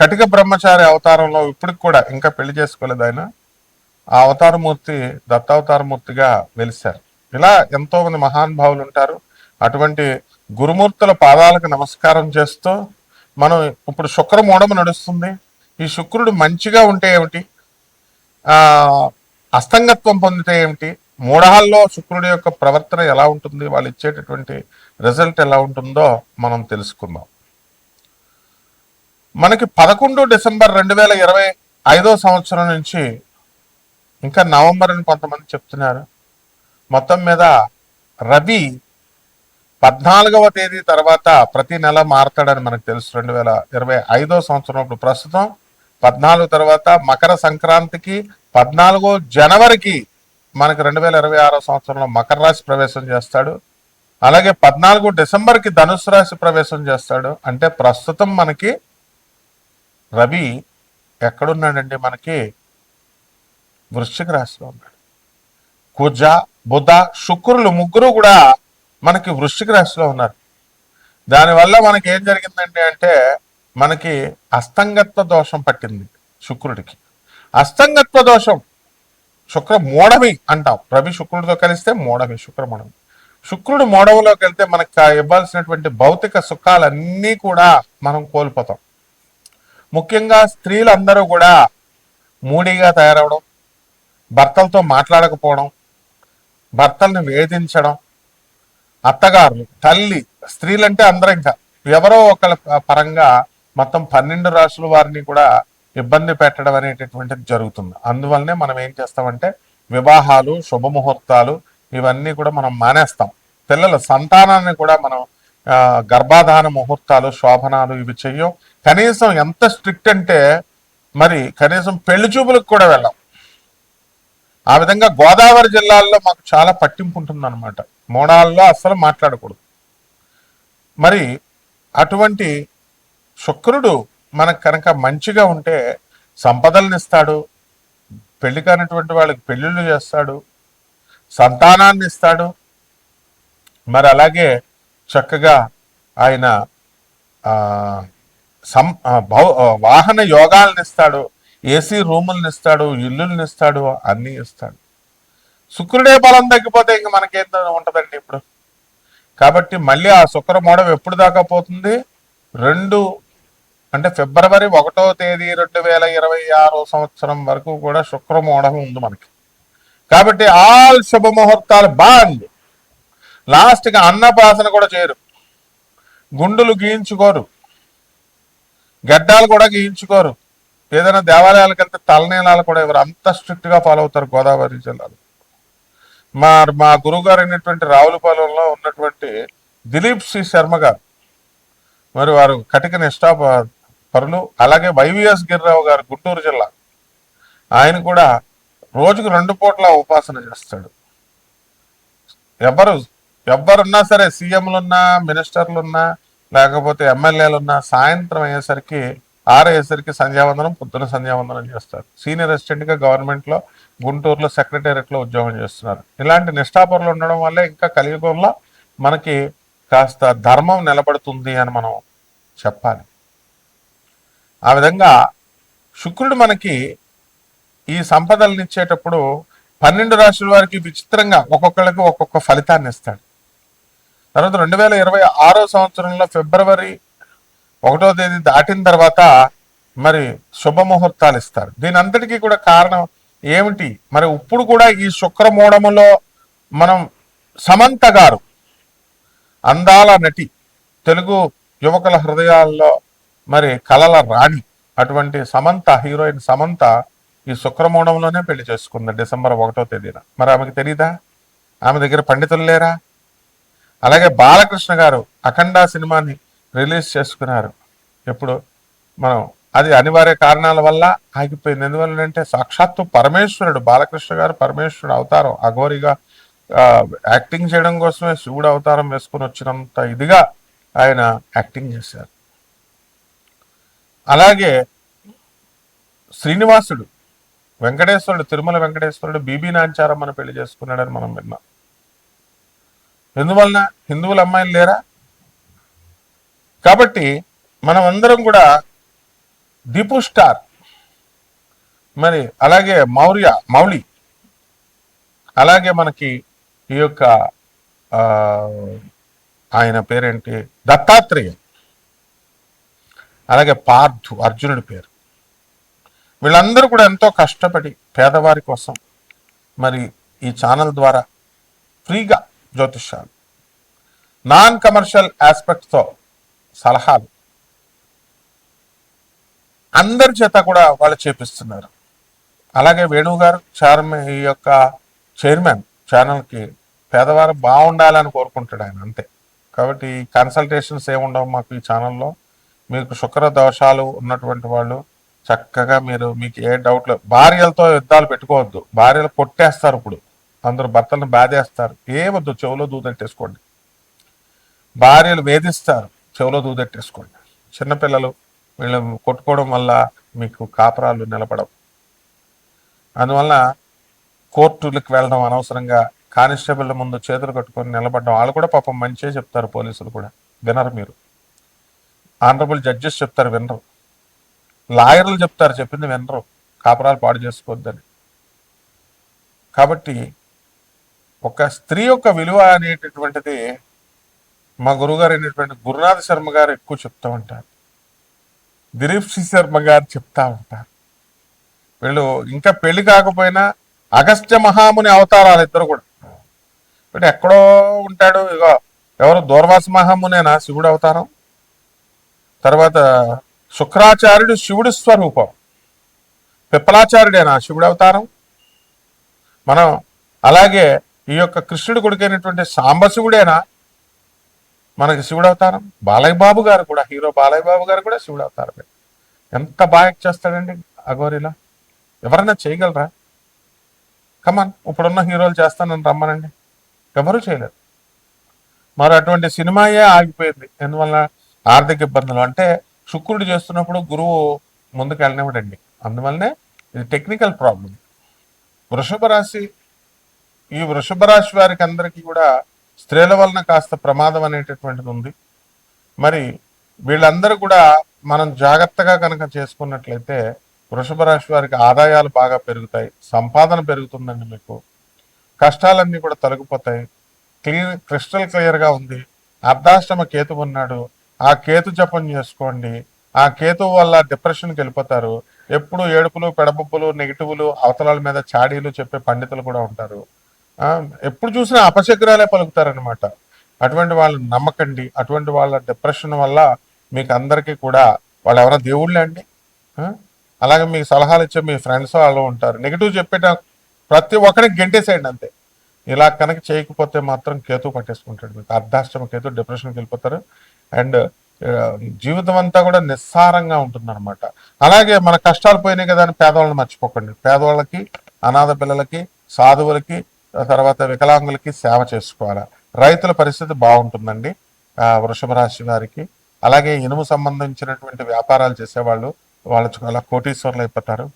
కటిక బ్రహ్మచారి అవతారంలో ఇప్పటికి కూడా ఇంకా పెళ్ళి చేసుకోలేదు ఆయన. ఆ అవతారమూర్తి దత్తావతారమూర్తిగా వెలిశారు. ఇలా ఎంతో మంది మహానుభావులు ఉంటారు. అటువంటి గురుమూర్తుల పాదాలకు నమస్కారం చేస్తూ మనం ఇప్పుడు శుక్రమూఢము నడుస్తుంది. ఈ శుక్రుడు మంచిగా ఉంటే ఏమిటి? ఆ అస్తంగత్వం పొందితే ఏమిటి? మూఢాల్లో శుక్రుడి యొక్క ప్రవర్తన ఎలా ఉంటుంది? వాళ్ళు ఇచ్చేటటువంటి రిజల్ట్ ఎలా ఉంటుందో మనం తెలుసుకుందాం. మనకి పదకొండు డిసెంబర్ రెండు వేల ఇరవై ఐదో సంవత్సరం నుంచి ఇంకా నవంబర్ అని కొంతమంది చెప్తున్నారు. మొత్తం మీద రవి పద్నాలుగవ తేదీ తర్వాత ప్రతి నెల మారతాడని మనకు తెలుసు. రెండు వేల ఇరవై ఐదో సంవత్సరం ఇప్పుడు ప్రస్తుతం పద్నాలుగు తర్వాత మకర సంక్రాంతికి పద్నాలుగో జనవరికి మనకి రెండు వేల ఇరవై ఆరో సంవత్సరంలో మకర రాశి ప్రవేశం చేస్తాడు. అలాగే పద్నాలుగు డిసెంబర్కి ధనుసు రాశి ప్రవేశం చేస్తాడు. అంటే ప్రస్తుతం మనకి రవి ఎక్కడున్నాడండి మనకి వృశ్చిక రాశిలో ఉన్నాడు. కుజ బుధ శుక్రులు ముగ్గురు కూడా మనకి వృశ్చిక రాశిలో ఉన్నారు. దానివల్ల మనకి ఏం జరిగిందండి అంటే మనకి అస్తంగత్వ దోషం పట్టింది శుక్రుడికి. అస్తంగత్వ దోషం శుక్ర మూడమి అంటాం. రవి శుక్రుడితో కలిస్తే మూడమి శుక్ర శుక్రుడు మోడవలోకి వెళ్తే మనకు ఇవ్వాల్సినటువంటి భౌతిక సుఖాలన్నీ కూడా మనం కోల్పోతాం. ముఖ్యంగా స్త్రీలందరూ కూడా మూడీగా తయారవడం భర్తలతో మాట్లాడకపోవడం భర్తల్ని వేధించడం అత్తగారులు తల్లి స్త్రీలంటే అందరూ ఇంకా ఎవరో ఒకళ్ళ పరంగా మొత్తం పన్నెండు రాసుల వారిని కూడా ఇబ్బంది పెట్టడం అనేటటువంటిది జరుగుతుంది. అందువల్లనే మనం ఏం చేస్తామంటే వివాహాలు శుభముహూర్తాలు ఇవన్నీ కూడా మనం మానేస్తాం. పిల్లల సంతానాన్ని కూడా మనం గర్భాధాన ముహూర్తాలు శోభనాలు ఇవి చెయ్యం. కనీసం ఎంత స్ట్రిక్ట్ అంటే మరి కనీసం పెళ్ళి చూపులకు కూడా వెళ్ళాం. ఆ విధంగా గోదావరి జిల్లాల్లో మాకు చాలా పట్టింపు ఉంటుంది అనమాట మోడాల్లో అస్సలు మాట్లాడకూడదు. మరి అటువంటి శుక్రుడు మనకు కనుక మంచిగా ఉంటే సంపదలను ఇస్తాడు పెళ్ళి కానటువంటి వాళ్ళకి పెళ్ళిళ్ళు చేస్తాడు సంతానాన్ని ఇస్తాడు. మరి అలాగే చక్కగా ఆయన సం వాహన యోగాలను ఇస్తాడు ఏసీ రూములను ఇస్తాడు ఇల్లుల్ని ఇస్తాడు అన్నీ ఇస్తాడు. శుక్రుడే బలం తగ్గిపోతే ఇంక మనకేం ఉంటుందండి ఇప్పుడు? కాబట్టి మళ్ళీ ఆ శుక్ర మోడం ఎప్పుడు దాకా పోతుంది? రెండు అంటే ఫిబ్రవరి ఒకటో తేదీ రెండు వేల ఇరవై ఆరో సంవత్సరం వరకు కూడా శుక్రమోఢం ఉంది మనకి. కాబట్టి ఆల్ శుభముహూర్తాలు బాండ్ లాస్ట్గా అన్నప్రాసన కూడా చేయరు. గుండులు గీయించుకోరు. గడ్డాలు కూడా గీయించుకోరు. ఏదైనా దేవాలయాలకు వెళ్తే తలనీలాలు కూడా ఇవ్వరు. అంత స్ట్రిక్ట్గా ఫాలో అవుతారు గోదావరి జిల్లాలో. మా మా గురువుగారు అయినటువంటి రావులపాలెంలో ఉన్నటువంటి దిలీప్ సి శర్మ గారు మరి వారు కటిక నిష్ఠా పరులు అలాగే వైవిఎస్ గిరిరావు గారు గుంటూరు జిల్లా. ఆయన కూడా రోజుకు రెండు పూట్ల ఉపాసన చేస్తాడు. ఎవరు ఎవరున్నా సరే సీఎంలున్నా మినిస్టర్లున్నా లేకపోతే ఎమ్మెల్యేలు ఉన్న సాయంత్రం అయ్యేసరికి ఆరయ్యేసరికి సంధ్యావందనం పొద్దున సంధ్యావందనం చేస్తారు. సీనియర్ అసిస్టెంట్గా గవర్నమెంట్లో గుంటూరులో సెక్రటేరియట్లో ఉద్యోగం చేస్తున్నారు. ఇలాంటి నిష్ఠాపరులు ఉండడం వల్లే ఇంకా కలియుగంలో మనకి కాస్త ధర్మం నిలబడుతుంది అని మనం చెప్పాలి. ఆ విధంగా శుక్రుడు మనకి ఈ సంపదలను ఇచ్చేటప్పుడు పన్నెండు రాశుల వారికి విచిత్రంగా ఒక్కొక్కరికి ఒక్కొక్క ఫలితాన్ని ఇస్తాడు. తర్వాత రెండు వేల ఇరవై ఆరో సంవత్సరంలో ఫిబ్రవరి ఒకటో తేదీ దాటిన తర్వాత మరి శుభముహూర్తాలు ఇస్తారు. దీని అంతటికీ కూడా కారణం ఏమిటి? మరి ఇప్పుడు కూడా ఈ శుక్రమూఢములో మనం సమంత గారు అందాల నటి తెలుగు యువకుల హృదయాల్లో మరి కలల రాణి అటువంటి సమంత హీరోయిన్ సమంత ఈ శుక్రమూఢంలోనే పెళ్ళి చేసుకుంది డిసెంబర్ ఒకటో తేదీన. మరి ఆమెకి తెలీదా? ఆమె దగ్గర పండితులు లేరా? అలాగే బాలకృష్ణ గారు అఖండ సినిమాని రిలీజ్ చేసుకున్నారు. ఎప్పుడు మనం అది అనివార్య కారణాల వల్ల ఆగిపోయింది. ఎందువల్లంటే సాక్షాత్తు పరమేశ్వరుడు బాలకృష్ణ గారు పరమేశ్వరుడు అవతారం అఘోరిగా యాక్టింగ్ చేయడం కోసమే శివుడు అవతారం వేసుకుని వచ్చినంత ఇదిగా ఆయన యాక్టింగ్ చేశారు. అలాగే శ్రీనివాసుడు వెంకటేశ్వరుడు తిరుమల వెంకటేశ్వరుడు బీబీ నాంచారమ్మను పెళ్ళి చేసుకున్నాడని మనం విన్నాం. ఎందువలన హిందువుల అమ్మాయిలు లేరా? కాబట్టి మనం అందరం కూడా దీపు స్టార్ మరి అలాగే మౌర్య మౌళి అలాగే మనకి ఈ యొక్క ఆయన పేరేంటి? దత్తాత్రేయ. అలాగే పార్థు అర్జునుడి పేరు. వీళ్ళందరూ కూడా ఎంతో కష్టపడి పేదవారి కోసం మరి ఈ ఛానల్ ద్వారా ఫ్రీగా జ్యోతిష్యాలు. నాన్ కమర్షియల్ ఆస్పెక్ట్తో సలహాలు. అందరి చేత కూడా వాళ్ళు చేపిస్తున్నారు. అలాగే వేణువు గారు చైర్మన్ ఈ యొక్క చైర్మన్ ఛానల్కి పేదవారు బాగుండాలని కోరుకుంటాడు ఆయన అంతే. కాబట్టి కన్సల్టేషన్స్ ఏముండవు మాకు ఈ ఛానల్లో. మీకు శుక్ర దోషాలు ఉన్నటువంటి వాళ్ళు చక్కగా మీరు మీకు ఏ డౌట్లు భార్యలతో యుద్ధాలు పెట్టుకోవద్దు. భార్యలు కొట్టేస్తారు ఇప్పుడు. అందరూ భర్తలను బాధేస్తారు. ఏమొద్దు చెవులో దూదెట్టేసుకోండి. భార్యలు వేధిస్తారు చెవులో దూదెట్టేసుకోండి. చిన్నపిల్లలు వీళ్ళు కొట్టుకోవడం వల్ల మీకు కాపరాలు నిలబడవు. అందువల్ల కోర్టులకు వెళ్ళడం అనవసరంగా కానిస్టేబుల్ ముందు చేతులు కట్టుకొని నిలబడడం వాళ్ళు కూడా పాపం మంచిగా చెప్తారు పోలీసులు కూడా. వినరు మీరు. ఆనరబుల్ జడ్జెస్ చెప్తారు వినరు. లాయర్లు చెప్తారు చెప్పింది వినరు. కాపరాలు పాడు చేసుకోవద్దని. కాబట్టి ఒక స్త్రీ యొక్క విలువ అనేటటువంటిది మా గురుగారు అయినటువంటి గురునాథ శర్మ గారు ఎక్కువ చెప్తూ ఉంటారు. దిలీప్ సి శర్మ గారు చెప్తా ఉంటారు. వీళ్ళు ఇంకా పెళ్ళి కాకపోయినా అగస్త్య మహాముని అవతారాలు ఇద్దరు కూడా. వీడు ఎక్కడో ఉంటాడు ఇగో ఎవరు దూర్వాస మహామునేనా శివుడు అవతారం? తర్వాత శుక్రాచార్యుడు శివుడి స్వరూపం. పిప్పలాచార్యుడేనా శివుడు అవతారం? మనం అలాగే ఈ యొక్క కృష్ణుడి కొడుకైనటువంటి సాంబశివుడేనా? మనకి శివుడు అవతారం బాలయ్య బాబు గారు కూడా హీరో బాలయ్య బాబు గారు కూడా శివుడు అవతారమే ఎంత బాగా చేస్తాడండి అఘోరిలో? ఎవరైనా చేయగలరా? కమాన్ ఇప్పుడున్న హీరోలు చేస్తానని రమ్మనండి. ఎవరూ చేయలేరు. మరి అటువంటి సినిమాయే ఆగిపోయింది. ఎందువల్ల ఆర్థిక ఇబ్బందులు? అంటే శుక్రుడు చేస్తున్నప్పుడు గురువు ముందుకు వెళ్ళనివ్వడండి అందువల్లనే ఇది టెక్నికల్ ప్రాబ్లం వృషభ రాశి ఈ వృషభ రాశి వారికి అందరికీ కూడా స్త్రీల వలన కాస్త ప్రమాదం అనేటటువంటిది ఉంది. మరి వీళ్ళందరూ కూడా మనం జాగ్రత్తగా కనుక చేసుకున్నట్లయితే వృషభ రాశి వారికి ఆదాయాలు బాగా పెరుగుతాయి సంపాదన పెరుగుతుందండి మీకు. కష్టాలన్నీ కూడా తొలగిపోతాయి. క్లియర్ క్రిస్టల్ క్లియర్గా ఉంది. అర్ధాష్టమ కేతు ఉన్నాడు. ఆ కేతు జపం చేసుకోండి. ఆ కేతు వల్ల డిప్రెషన్కి వెళ్ళిపోతారు. ఎప్పుడు ఏడుపులు పెడబొప్పులు నెగిటివ్లు అవతలాల మీద చాడీలు చెప్పే పండితులు కూడా ఉంటారు. ఎప్పుడు చూసినా అపశగ్రాలే పలుకుతారనమాట అటువంటి వాళ్ళని నమ్మకండి అటువంటి వాళ్ళ డిప్రెషన్ వల్ల మీకు అందరికీ కూడా వాళ్ళు ఎవరైనా దేవుళ్ళే అండి. అలాగే మీకు సలహాలు ఇచ్చే మీ ఫ్రెండ్స్ వాళ్ళు ఉంటారు. నెగిటివ్ చెప్పేట ప్రతి ఒక్కరికి గెంటేసేయండి అంతే. ఇలా కనుక చేయకపోతే మాత్రం కేతు పట్టేసుకుంటాడు. మీకు అర్ధాష్టమ కేతు డిప్రెషన్కి వెళ్ళిపోతారు. అండ్ జీవితం అంతా కూడా నిస్సారంగా ఉంటుందన్నమాట. అలాగే మన కష్టాలు పోయినాయి కదా అని పేదవాళ్ళని మర్చిపోకండి. పేదవాళ్ళకి అనాథ పిల్లలకి సాధువులకి తర్వాత వికలాంగులకి సేవ చేసుకోవాలి? రైతుల పరిస్థితి బాగుంటుందండి. వృషభ రాశి వారికి. అలాగే ఇనుము సంబంధించినటువంటి వ్యాపారాలు చేసేవాళ్ళు వాళ్ళు చాలా కోటీశ్వర్లు అయిపోతారు.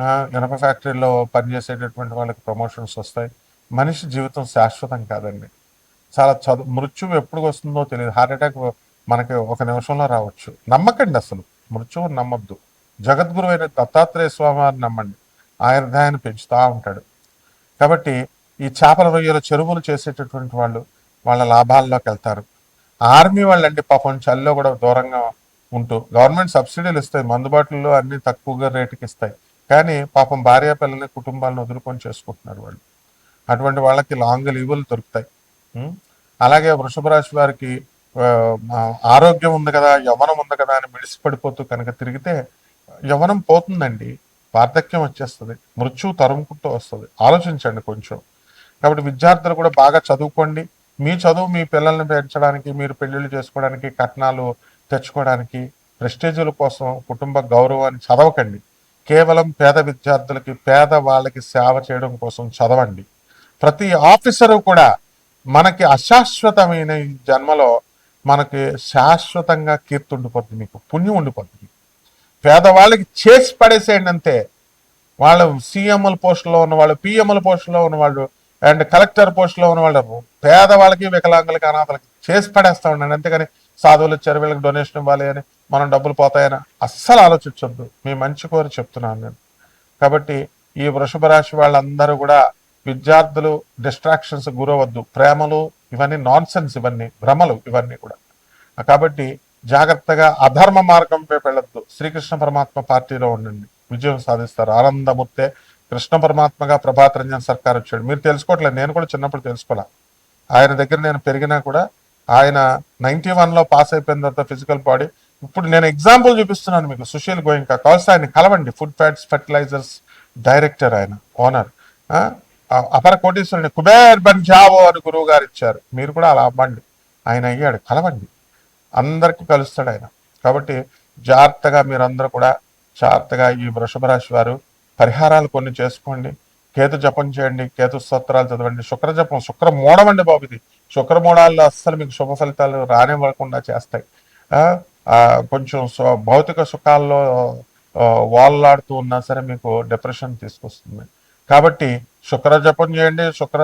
ఆ, ఇనుప ఫ్యాక్టరీలో పనిచేసేటటువంటి వాళ్ళకి ప్రమోషన్స్ వస్తాయి. మనిషి జీవితం శాశ్వతం కాదండి. చాలా చదువు మృత్యువు ఎప్పుడు వస్తుందో తెలియదు. హార్ట్ అటాక్ మనకి ఒక నిమిషంలో రావచ్చు. నమ్మకండి అసలు. మృత్యువు నమ్మద్దు. జగద్గురు అయిన దత్తాత్రేయ స్వామి వారిని నమ్మండి. ఆయన దాన్ని పెంచుతూ ఉంటాడు. కాబట్టి ఈ చేపల రొయ్యల చెరువులు చేసేటటువంటి వాళ్ళు వాళ్ళ లాభాల్లోకి వెళ్తారు. ఆర్మీ వాళ్ళండి పాపం చలిలో కూడా దూరంగా ఉంటూ గవర్నమెంట్ సబ్సిడీలు ఇస్తాయి మందుబాటులో అన్ని తక్కువగా రేటుకి ఇస్తాయి. కానీ పాపం భార్య పిల్లల్ని కుటుంబాలను వదులుకొని చేసుకుంటున్నారు వాళ్ళు. అటువంటి వాళ్ళకి లాంగ్ లీవులు దొరుకుతాయి. అలాగే వృషభ రాశి వారికి ఆరోగ్యం ఉంది కదా యవనం ఉంది కదా అని మిడిసిపడిపోతూ కనుక తిరిగితే యవనం పోతుందండి. వార్ధక్యం వచ్చేస్తుంది. మృత్యువు తరుముకుంటూ వస్తుంది. ఆలోచించండి కొంచెం. కాబట్టి విద్యార్థులు కూడా బాగా చదువుకోండి. మీ చదువు మీ పిల్లల్ని పెంచడానికి మీరు పెళ్ళిళ్ళు చేసుకోవడానికి కట్నాలు తెచ్చుకోవడానికి ప్రెస్టేజీల కోసం కుటుంబ గౌరవాన్ని చదవకండి. కేవలం పేద విద్యార్థులకి పేద వాళ్ళకి సేవ చేయడం కోసం చదవండి. ప్రతి ఆఫీసరు కూడా మనకి అశాశ్వతమైన ఈ జన్మలో మనకి శాశ్వతంగా కీర్తి ఉండిపోతుంది మీకు పుణ్యం ఉండిపోతుంది పేదవాళ్ళకి చేసి పడేసేయండి అంతే. వాళ్ళు సీఎంల పోస్టులో ఉన్న వాళ్ళు పిఎంల పోస్టులో ఉన్న వాళ్ళు అండ్ కలెక్టర్ పోస్టులో ఉన్న వాళ్ళు పేదవాళ్ళకి వికలాంగులకి అనాథలకి చేసి పడేస్తా ఉండండి. అంతేగాని సాధువులు ఇచ్చారు వీళ్ళకి డొనేషన్ ఇవ్వాలి అని మనం డబ్బులు పోతాయని అస్సలు ఆలోచించొద్దు. మీ మంచి కోరి చెప్తున్నాను నేను. కాబట్టి ఈ వృషభ రాశి వాళ్ళందరూ కూడా విద్యార్థులు డిస్ట్రాక్షన్స్ గురవద్దు ప్రేమలు ఇవన్నీ నాన్ ఇవన్నీ భ్రమలు ఇవన్నీ కూడా. కాబట్టి జాగ్రత్తగా అధర్మ మార్గంపై వెళ్ళొద్దు. శ్రీకృష్ణ పరమాత్మ పార్టీలో ఉండండి. విజయం సాధిస్తారు. ఆనందమూర్తే కృష్ణ పరమాత్మగా ప్రభాత్ రంజన్ సర్కార్ వచ్చాడు. మీరు తెలుసుకోవట్లేదు నేను కూడా చిన్నప్పుడు తెలుసుకోలే ఆయన దగ్గర నేను పెరిగినా కూడా ఆయన నైన్టీ లో పాస్ అయిపోయిన తర్వాత ఫిజికల్ బాడీ. ఇప్పుడు నేను ఎగ్జాంపుల్ చూపిస్తున్నాను మీకు సుశీల్ గోయింకా. కావాల్సి ఆయన కలవండి. ఫుడ్ ఫ్యాట్స్ ఫర్టిలైజర్స్ డైరెక్టర్ ఆయన ఓనర్. అపర కోటీశ్వరుని కుబేర్ బన్ అని గురువు గారు ఇచ్చారు. మీరు కూడా అలా అవ్వండి. ఆయన అయ్యాడు. కలవండి. అందరికీ కలుస్తాడు ఆయన. కాబట్టి జాగ్రత్తగా మీరందరూ కూడా జాగ్రత్తగా ఈ వృషభ రాశి వారు పరిహారాలు కొన్ని చేసుకోండి కేతు జపం చేయండి కేతు స్తోత్రాలు చదవండి శుక్ర జపం శుక్ర మూడమండి బాబు ఇది. శుక్ర మూడాల్లో అస్సలు మీకు శుభ ఫలితాలు రానివ్వకుండా చేస్తాయి. కొంచెం భౌతిక సుఖాల్లో వాల్లాడుతూ ఉన్నా సరే మీకు డిప్రెషన్ తీసుకొస్తుంది. కాబట్టి శుక్ర జపం చేయండి శుక్ర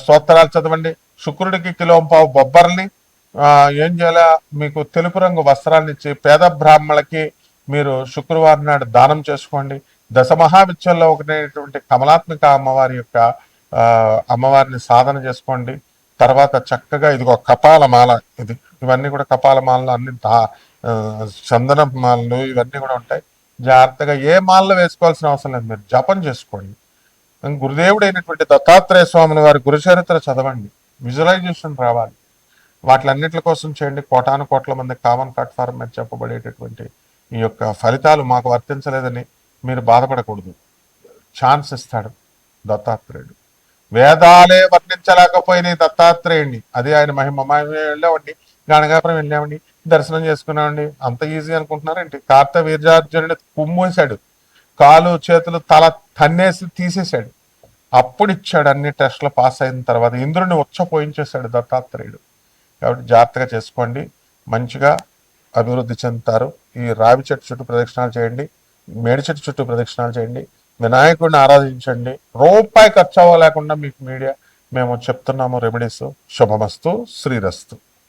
స్తోత్రాలు చదవండి శుక్రుడికి కిలో పావు బొబ్బర్ని ఏం చేయాలా మీకు తెలుపు రంగు వస్త్రాన్ని ఇచ్చి పేద బ్రాహ్మణులకి మీరు శుక్రవారం నాడు దానం చేసుకోండి దశ మహావిద్యల్లో ఒకటైనటువంటి కమలాత్మిక అమ్మవారి యొక్క అమ్మవారిని సాధన చేసుకోండి. తర్వాత చక్కగా ఇదిగో కపాల మాల ఇది. ఇవన్నీ కూడా కపాల మాలలు అన్ని చందన మాలలు ఇవన్నీ కూడా ఉంటాయి. జాగ్రత్తగా ఏ మాలలో వేసుకోవాల్సిన అవసరం లేదు. మీరు జపం చేసుకోండి. గురుదేవుడు అయినటువంటి దత్తాత్రేయ స్వాముల వారి గురుచరిత్ర చదవండి. విజువలైజేషన్ రావాలి. వాటిలన్నిటి కోసం చేయండి. కోటాను కోట్ల మంది కామన్ కట్ మీద చెప్పబడేటటువంటి ఈ యొక్క ఫలితాలు మాకు వర్తించలేదని మీరు బాధపడకూడదు. ఛాన్స్ ఇస్తాడు దత్తాత్రేయుడు. వేదాలే వర్ణించలేకపోయినాయి దత్తాత్రేయుడిని అది ఆయన మహిమ. వెళ్ళామండి గణగాపురం వెళ్ళామండి దర్శనం చేసుకున్నామండి అంత ఈజీ అనుకుంటున్నారేంటి? కార్త వీర్యార్జునుడి కుమ్మేశాడు. కాలు చేతులు తల తన్నేసి తీసేశాడు. అప్పుడు ఇచ్చాడు అన్ని టెస్టులు పాస్ అయిన తర్వాత ఇంద్రుడిని ఉచ్చపోయించేశాడు దత్తాత్రేయుడు. కాబట్టి జాగ్రత్తగా చేసుకోండి. మంచిగా అభివృద్ధి చెందుతారు. ఈ రావి చెట్టు చుట్టూ ప్రదక్షిణాలు చేయండి. మేడి చెట్టు చుట్టూ ప్రదక్షిణాలు చేయండి. వినాయకుడిని ఆరాధించండి. రూపాయి ఖర్చు అవ్వలేకుండా మీకు మీడియా మేము చెప్తున్నాము రెమెడీస్. శుభమస్తు శ్రీరస్తు.